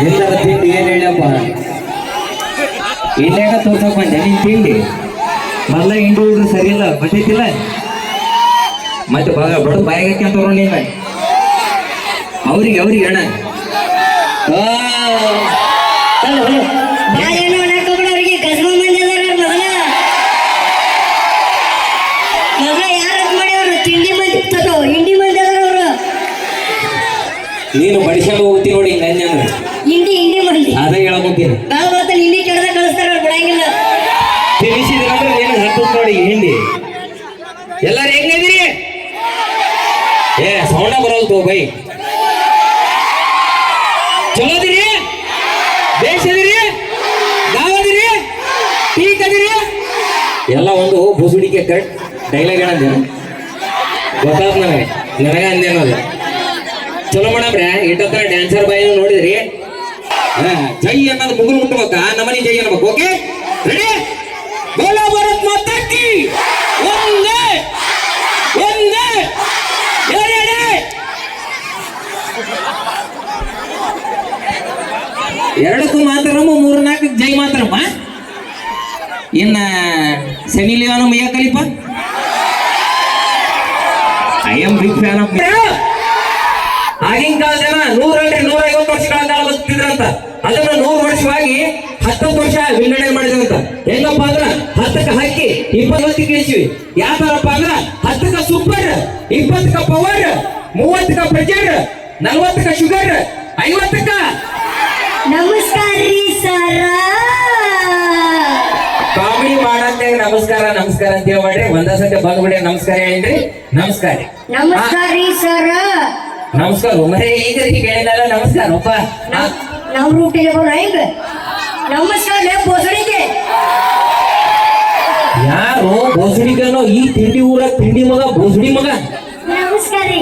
ಎಲ್ಲರ ತಿಂಡಿ ಏನ್ ಹೇಳಪ್ಪ ಇಲ್ಲೇಗ ತೋರ್ಸಕ್ ಬಂದೆ ನಿನ್ ತಿಂಡಿ. ಮಲ್ಲ ಹಿಂಡಿ ಹುಡುಗ್ರು ಸರಿಯಿಲ್ಲ ಗೊತ್ತೈತಿಲ್ಲ ಮತ್ತೆ ಬಾಗ ಬಡ ಬಾಯಿಗೆ ಅಂತವ್ರು ನೀನ ಅವ್ರಿಗೆ ಅವ್ರಿಗೆ ಅಣ್ಣ. ನೀನು ಬಡಿಸಲು ಹೋಗ್ತಿ ಅವ್ರಿಗೆ ತಿಳಿಸಿದ್ರೆ ಏನು ಹತ್ತು ನೋಡಿ, ಹಿಂದಿ. ಎಲ್ಲಾರು ಹೆಂಗಿದ್ರಿ ಏ ಸೌಂಡ ಬರೋದು ಬೈ. ಚಲೋ ಬೇಸದಿರಿ ಗಾವದಿರಿ ಟೀಕ್ ಅದಿರಿ? ಎಲ್ಲ ಒಂದು ಬುಸುಡಿಕೆ ಕಟ್ ಡೈಲಾಗ್ ಹೇಳಂದೇನು ಗೊತ್ತಾದ ನನಗೆ. ನನಗ ಅಂದೇನು ಅದು ಚಲೋ ಮಾಡಮ್ರೆ ಇಟ್ಟತ್ರ ಡ್ಯಾನ್ಸರ್ ಬಾಯಿ ನೋಡಿದ್ರಿ? ಜೈ ಅನ್ನೋದು ಮುಗುಲ್ ಮುಟ್ಬೇಕಾ? ನಮ್ಮನಿ ಜೈ ಅನ್ಬೇಕು ಓಕೆ ರೆಡಿ ಎರಡಕ್ಕೂ ಮಾತ್ರಮ್ಮ ಮೂರು ನಾಲ್ಕು ಜೈ ಮಾತ್ರಮ್ಮ ಇನ್ನ ಸೆಮಿ ಲಿಯೋನ ಮೈಯ ಕಲಿಪ? I am big fan of ಆಗಿನ ಕಾಲದ ಜನ ವರ್ಷ ನೂರ ಐವತ್ತು ವರ್ಷಗಳ ಕಾಲ ಬದುಕ್ತಿದ್ರಂತ. ಅದನ್ನ ನೂರು ವರ್ಷವಾಗಿ ಹತ್ತತ್ತು ವರ್ಷ ವಿಂಗಡಣೆ ಮಾಡಿದ್ರಂತ. ಹೆಂಗಪ್ಪ ಅಂದ್ರ ಹತ್ತಕ್ಕೆ ಹಕ್ಕಿ ಇಪ್ಪತ್ತು ಇಳಿಸಿವಿ ಯಾವ ತರಪ್ಪ ಅಂದ್ರ ಹತ್ತಕ್ಕ ಸೂಪರ್ ಇಪ್ಪತ್ತಕ್ಕ ಪವರ್ ಮೂವತ್ತಕ್ಕ ಪ್ರೆಜರ್ ನಲ್ವತ್ತಕ್ಕ ಶುಗರ್ ಐವತ್ತಕ್ಕ ನಮಸ್ಕಾರ ರೀ ಸರ. ಕಾಮಿಡಿ ನಮಸ್ಕಾರ ನಮಸ್ಕಾರ ಅಂತ ಹೇಳ್ಬೇಡ್ರಿ. ಒಂದ ಸತಿ ಬಂದ್ಬಿಡಿ ನಮಸ್ಕಾರ ಹೇಳ್ರಿ ನಮಸ್ಕಾರ. ನಮಸ್ಕಾರ ರೀ ಸರ. ನಮಸ್ಕಾರ. ಮರೇ ಈಗ ಹೇಳಿದಲ್ಲ ನಮಸ್ಕಾರ ಒಪ್ಪ. ಆ, ನಾವು ರೂಟಿಗೆ ಹೆಂಗ ನಮಸ್ಕಾರ ಲೇ ಬೋಸಡಿಗೆ ಯಾರು ಬೋಸಡಿಗನೋ ಈ ತಿಂಡಿ ಊರ ತಿಂಡಿ ಮಗ ಬೋಸಡಿ ಮಗ? ನಮಸ್ಕಾರ ರೀ.